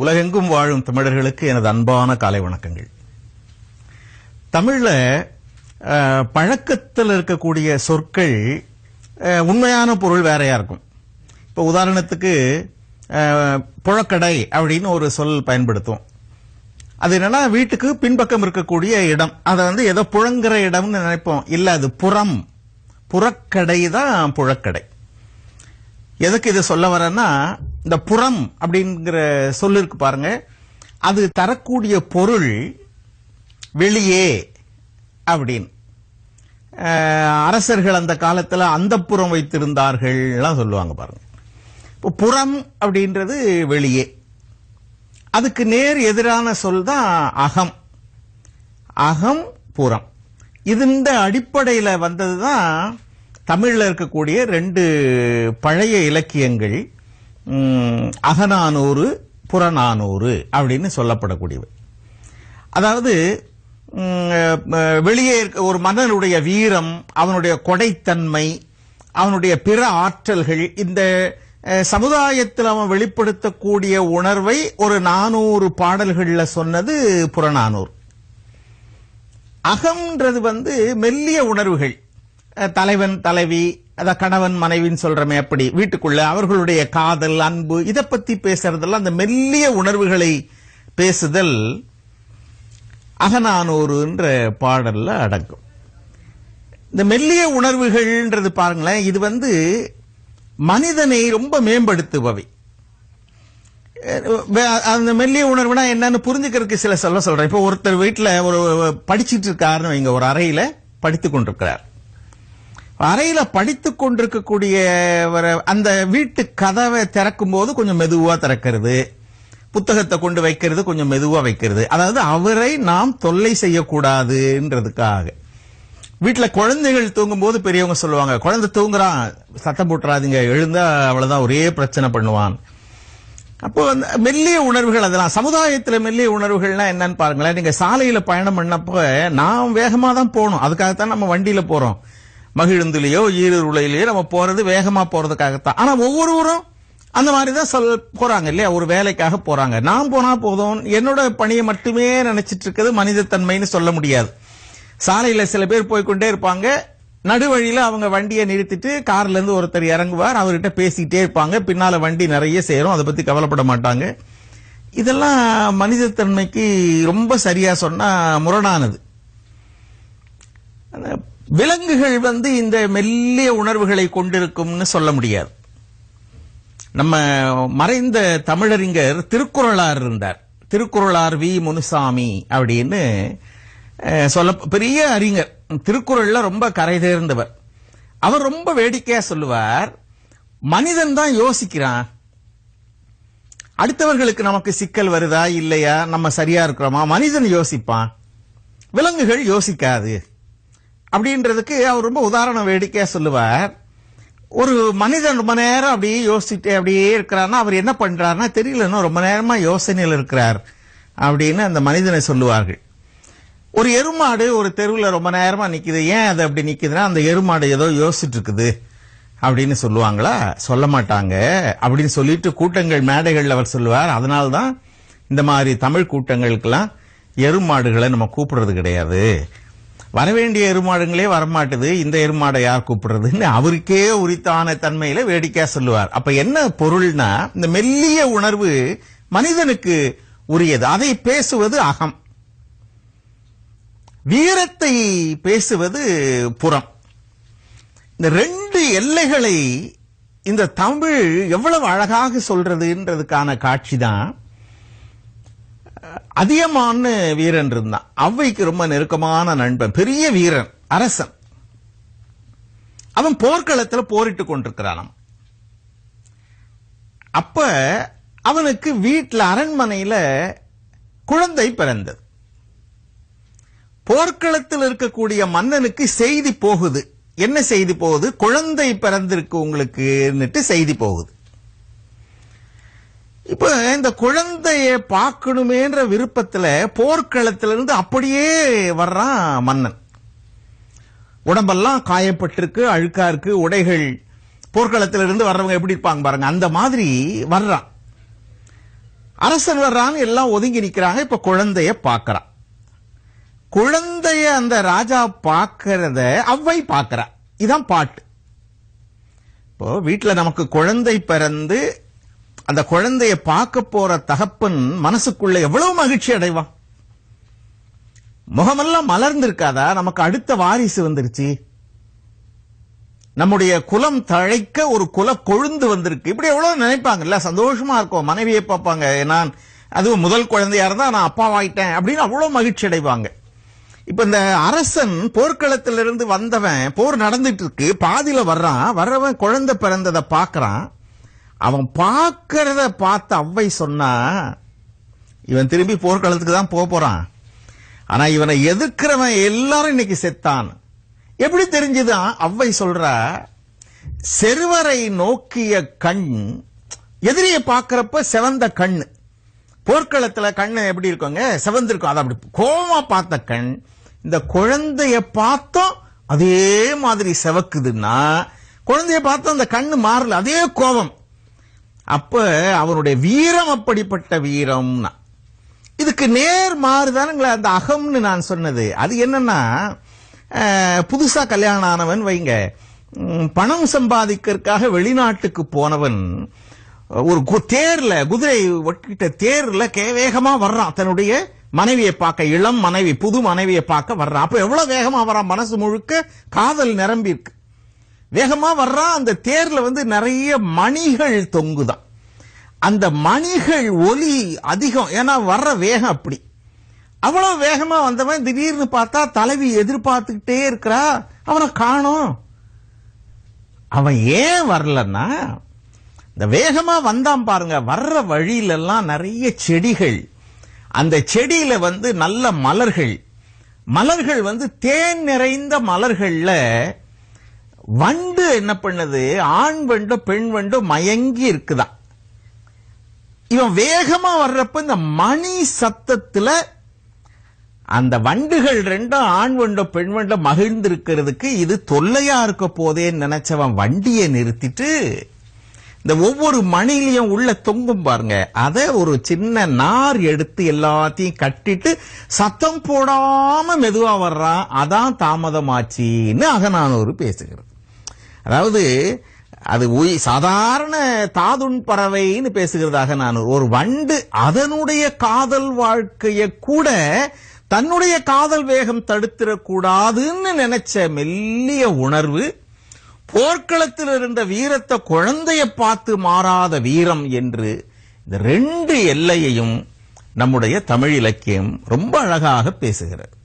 உலகெங்கும் வாழும் தமிழர்களுக்கு எனது அன்பான காலை வணக்கங்கள். தமிழ்ல பழக்கத்தில் இருக்கக்கூடிய சொற்கள் உண்மையான பொருள் வேறையா இருக்கும். இப்போ உதாரணத்துக்கு புழக்கடை அப்படின்னு ஒரு சொல் பயன்படுத்தும் அது என்னன்னா வீட்டுக்கு பின்பக்கம் இருக்கக்கூடிய இடம். அதை வந்து ஏதோ புழங்குற இடம்னு நினைப்போம். இல்ல அது புறம். புறக்கடை தான் புழக்கடை. எதுக்கு இது சொல்ல வரேன்னா இந்த புறம் அப்படிங்கிற சொல்லு இருக்கு பாருங்க. அது தரக்கூடிய பொருள் வெளியே அப்படின்னு. அரசர்கள் அந்த காலத்தில் அந்த புறம் வைத்திருந்தார்கள்லாம் சொல்லுவாங்க பாருங்க. இப்போ புறம் அப்படின்றது வெளியே. அதுக்கு நேர் எதிரான சொல் தான் அகம். அகம் புறம். இது இந்த அடிப்படையில் வந்தது தான் தமிழில் இருக்கக்கூடிய ரெண்டு பழைய இலக்கியங்கள். அகநானூறு புறநானூறு அப்படின்னு சொல்லப்படக்கூடியவை. அதாவது வெளியே இருக்க ஒரு மன்னனுடைய வீரம் அவனுடைய கொடைத்தன்மை அவனுடைய பிற ஆற்றல்கள் இந்த சமுதாயத்தில் அவன் வெளிப்படுத்தக்கூடிய உணர்வை ஒரு நானூறு பாடல்கள்ல சொன்னது புறநானூறு. அகம்ன்றது வந்து மெல்லிய உணர்வுகள். தலைவன் தலைவி அத கணவன் மனைவின்னு சொல்றமே அப்படி. வீட்டுக்குள்ள அவர்களுடைய காதல் அன்பு இதை பத்தி பேசுறதெல்லாம் அந்த மெல்லிய உணர்வுகளை பேசுதல் அகநானூறுன்ற பாடல்ல அடங்கும். இந்த மெல்லிய உணர்வுகள்ன்றது பாருங்களேன் இது வந்து மனிதனை ரொம்ப மேம்படுத்துபவை. அந்த மெல்லிய உணர்வுனா என்னன்னு புரிஞ்சுக்கிறதுக்கு சில சொல்ல சொல்றேன். இப்போ ஒருத்தர் வீட்டில் ஒரு படிச்சுட்டு இருக்காருன்னு வைங்க ஒரு அறையில படித்துக் கொண்டிருக்கிறார். அறையில படித்துக் கொண்டிருக்கக்கூடிய ஒரு- அந்த வீட்டு கதவை திறக்கும் போது கொஞ்சம் மெதுவா திறக்கிறது. புத்தகத்தை கொண்டு வைக்கிறது கொஞ்சம் மெதுவா வைக்கிறது. அதாவது அவரை நாம் தொல்லை செய்யக்கூடாதுன்றதுக்காக. வீட்டுல குழந்தைகள் தூங்கும் போது பெரியவங்க சொல்லுவாங்க குழந்தை தூங்குறான் சத்தம் போட்டுறாதீங்க எழுந்தா அவ்வளவுதான் ஒரே பிரச்சனை பண்ணுவான். அப்போ அந்த மெல்லிய உணர்வுகள் அதெல்லாம் சமுதாயத்தில் மெல்லிய உணர்வுகள்னா என்னன்னு பாருங்களேன் நீங்க சாலையில பயணம் பண்ணப்ப நாம் வேகமா தான் போகணும். அதுக்காகத்தான் நம்ம வண்டியில போறோம். மகிழுந்துலயோ ஈரூலையிலயோ நம்ம போறது வேகமா போறதுக்காகத்தான். ஆனா ஒவ்வொருவரும் அந்த மாதிரி தான் சொல் போறாங்க இல்லையா? ஒரு வேலைக்காக போறாங்க. நான் போனா போதும். என்னோட பணியை மட்டுமே நினைச்சிட்டு இருக்கிறது மனிதத்தன்மைன்னு சொல்ல முடியாது. சாலையில சில பேர் போய்க்கொண்டே இருப்பாங்க. நடுவழியில அவங்க வண்டியை நிறுத்திட்டு கார்ல இருந்து ஒருத்தர் இறங்குவார். அவர்கிட்ட பேசிக்கிட்டே இருப்பாங்க. பின்னால வண்டி நிறைய சேரும். அதை பத்தி கவலைப்பட மாட்டாங்க. இதெல்லாம் மனிதத்தன்மைக்கு ரொம்ப சரியா சொன்னா முரணானது. விலங்குகள் வந்து இந்த மெல்லிய உணர்வுகளை கொண்டிருக்கும்னு சொல்ல முடியாது. நம்ம மறைந்த தமிழறிஞர் திருக்குறளார் இருந்தார். திருக்குறளார் வி. முனுசாமி அப்படின்னு சொல்ல பெரிய அறிஞர். திருக்குறள்ல ரொம்ப கரை தேர்ந்தவர். அவர் ரொம்ப வேடிக்கையா சொல்லுவார். மனிதன் தான் யோசிக்கிறான். அடுத்தவர்களுக்கு நமக்கு சிக்கல் வருதா இல்லையா? நம்ம சரியா இருக்கிறோமா? மனிதன் யோசிப்பான். விலங்குகள் யோசிக்காது. அப்படின்றதுக்கு அவர் ரொம்ப உதாரண வேடிக்கையா சொல்லுவார். ஒரு மனிதன் ரொம்ப நேரம் அப்படியே யோசிச்சுட்டு அப்படியே இருக்கிறாருன்னா அவர் என்ன பண்றாருன்னா தெரியல இன்னும் ரொம்ப நேரமா யோசனையில் இருக்கிறார் அப்படின்னு அந்த மனிதனை சொல்லுவார்கள். ஒரு எருமாடு ஒரு தெருவில் ரொம்ப நேரமா நிக்குது. ஏன் அது அப்படி நிக்குதுன்னா அந்த எருமாடு ஏதோ யோசிச்சுட்டு இருக்குது அப்படின்னு சொல்லுவாங்களா? சொல்ல மாட்டாங்க. அப்படின்னு சொல்லிட்டு கூட்டங்கள் மேடைகள் அவர் சொல்லுவார். அதனால்தான் இந்த மாதிரி தமிழ் கூட்டங்களுக்கெல்லாம் எருமாடுகளை நம்ம கூப்பிடுறது கிடையாது. வரவேண்டிய எருமாடுங்களே வரமாட்டுது இந்த எருமாடை யார் கூப்பிடுறதுன்னு அவருக்கே உரித்தான தன்மையில வேடிக்கையா சொல்லுவார். அப்ப என்ன பொருள்னா இந்த மெல்லிய உணர்வு மனிதனுக்கு உரியது. அதை பேசுவது அகம். வீரத்தை பேசுவது புறம். இந்த ரெண்டு எல்லைகளை இந்த தமிழ் எவ்வளவு அழகாக சொல்றதுன்றதுக்கான காட்சி தான் அதியமான்னு வீரன் இருந்தான். அவ்வைக்கு ரொம்ப நெருக்கமான நண்பன் பெரிய வீரன் அரசன். அவன் போர்க்களத்துல போரிட்டு கொண்டிருக்கிறான் அப்ப அவனுக்கு வீட்டுல அரண்மனையில குழந்தை பிறந்தது. போர்க்களத்தில் இருக்கக்கூடிய மன்னனுக்கு செய்தி போகுது. என்ன செய்தி போகுது? குழந்தை பிறந்திருக்கு உங்களுக்குன்னுட்டு செய்தி போகுது. இப்ப இந்த குழந்தைய பார்க்கணுமேன்ற விருப்பத்துல போர்க்களத்திலிருந்து அப்படியே வர்றான் மன்னன். உடம்பெல்லாம் காயப்பட்டிருக்கு அழுக்கா இருக்கு உடைகள். போர்க்களத்திலிருந்து வர்றவங்க எப்படி இருப்பாங்க பாருங்க அந்த மாதிரி வர்றான். அரசன் வர்றான்னு எல்லாம் ஒதுங்கி நிக்கிறாங்க இப்ப குழந்தைய பார்க்கறான். குழந்தைய அந்த ராஜா பார்க்கறத அவ்வை பார்க்கறா. இதான் பாட்டு. இப்போ வீட்டில் நமக்கு குழந்தை பிறந்து அந்த குழந்தைய பார்க்க போற தகப்பன் மனசுக்குள்ள எவ்வளவு மகிழ்ச்சி அடைவான்? முகமெல்லாம் மலர்ந்திருக்காதா? நமக்கு அடுத்த வாரிசு வந்துருச்சு. நம்முடைய குலம் தழைக்க ஒரு குல கொழுந்து வந்திருக்கு. இப்படி எவ்வளவு நினைப்பாங்கல்ல சந்தோஷமா இருக்கும். மனைவியை பார்ப்பாங்க. நான் அதுவும் முதல் குழந்தையா இருந்தா நான் அப்பாவாயிட்டேன் அப்படின்னு அவ்வளவு மகிழ்ச்சி அடைவாங்க. இப்ப இந்த அரசன் போர்க்களத்திலிருந்து வந்தவன் போர் நடந்துட்டு இருக்கு. பாதியில வர்றான். வர்றவன் குழந்தை பிறந்ததை பாக்குறான் அவன் பார்க்கறத பார்த்த அவ்வை சொன்னா இவன் திரும்பி போர்க்களத்துக்கு தான் போக போறான். ஆனா இவனை எதிர்க்கிறவன் எல்லாரும் இன்னைக்கு செத்தான். எப்படி தெரிஞ்சுதான் அவ்வை சொல்றா செருவரை நோக்கிய கண் எதிரியை பார்க்கிறப்ப செவந்த கண். போர்க்களத்துல கண்ணு எப்படி இருக்குங்க? செவந்திருக்கும் அதை அப்படி கோமா பார்த்த கண். இந்த குழந்தைய பார்த்தோம் அதே மாதிரி செவக்குதுன்னா குழந்தைய பார்த்தோம் அந்த கண்ணு மாறல. அதே கோபம் அப்ப அவனுடைய வீரம் அப்படிப்பட்ட வீரம்னா. இதுக்கு நேர் மாறுதானுங்களே? அந்த அகம்னு நான் சொன்னது. அது என்னன்னா புதுசா கல்யாணம் ஆனவன் வைங்க பணம் சம்பாதிக்கிறதுக்காக வெளிநாட்டுக்கு போனவன் ஒரு கு- தேர்ல குதிரை ஒட்டிட்ட தேர்ல கே- வேகமா வர்றான். தன்னுடைய மனைவியை பார்க்க இளம் மனைவி புது மனைவியை பார்க்க வர்றான். அப்ப எவ்வளவு வேகமா வரான் மனசு முழுக்க காதல் நிரம்பி இருக்கு வேகமா வர்றான் அந்த தேர்ல வந்து நிறைய மணிகள் தொங்குதான் அந்த மணிகள் ஒலி அதிகம் ஏன்னா வர்ற வேகம் அப்படி. அவ்வளவு வேகமா வந்தவன் திடீர்னு பார்த்தா தலைவி எதிர்பார்த்துக்கிட்டே இருக்கிறா அவனை காணும். அவன் ஏன் வரலன்னா இந்த வேகமா வந்தான் பாருங்க வர்ற வழியிலெல்லாம் நிறைய செடிகள். அந்த செடியில வந்து நல்ல மலர்கள். மலர்கள் வந்து தேன் நிறைந்த மலர்கள்ல வண்டு என்ன பண்ணுது? ஆண் வண்டு பெண் வண்டு மயங்கி இருக்குதான் இவன் வேகமா வர்றப்ப இந்த மணி சத்தத்துல அந்த வண்டுகள் ரெண்டும் ஆண் வண்டோ பெண் வண்டோ மகிழ்ந்திருக்கிறதுக்கு இது தொல்லையா இருக்க போதேன்னு நினைச்சவன் வண்டியை நிறுத்திட்டு இந்த ஒவ்வொரு மணிலையும் உள்ள தொங்கும் பாருங்க. அதை ஒரு சின்ன நார் எடுத்து எல்லாத்தையும் கட்டிட்டு சத்தம் போடாம மெதுவா வர்றான். அதான் தாமதமாச்சின்னு அகநானூறு பேசுகிறது. அதாவது அது உய் சாதாரண தாதுண் பறவைன்னு பேசுகிறதாக நான் ஒரு வண்டு அதனுடைய காதல் வாழ்க்கைய கூட தன்னுடைய காதல் வேகம் தடுத்திடக்கூடாதுன்னு நினைச்ச மெல்லிய உணர்வு போர்க்களத்தில் இருந்த வீரத்தை குழந்தைய பார்த்து மாறாத வீரம் என்று இந்த ரெண்டு எல்லையையும் நம்முடைய தமிழ் இலக்கியம் ரொம்ப அழகாக பேசுகிறது.